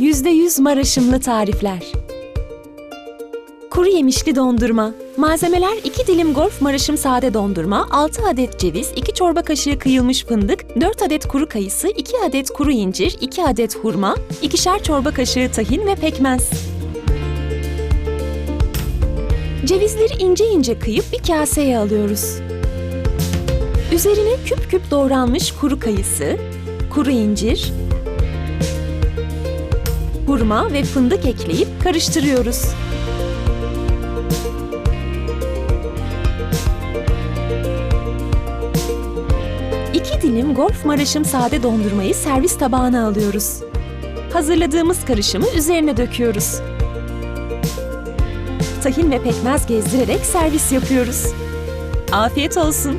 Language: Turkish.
%100 maraşımlı tarifler. Kuru yemişli dondurma. Malzemeler 2 dilim golf maraşım sade dondurma, 6 adet ceviz, 2 çorba kaşığı kıyılmış fındık, 4 adet kuru kayısı, 2 adet kuru incir, 2 adet hurma, 2'şer çorba kaşığı tahin ve pekmez. Cevizleri ince ince kıyıp bir kaseye alıyoruz. Üzerine küp küp doğranmış kuru kayısı, kuru incir, hurma ve fındık ekleyip karıştırıyoruz. İki dilim golf maraşım sade dondurmayı servis tabağına alıyoruz. Hazırladığımız karışımı üzerine döküyoruz. Tahin ve pekmez gezdirerek servis yapıyoruz. Afiyet olsun.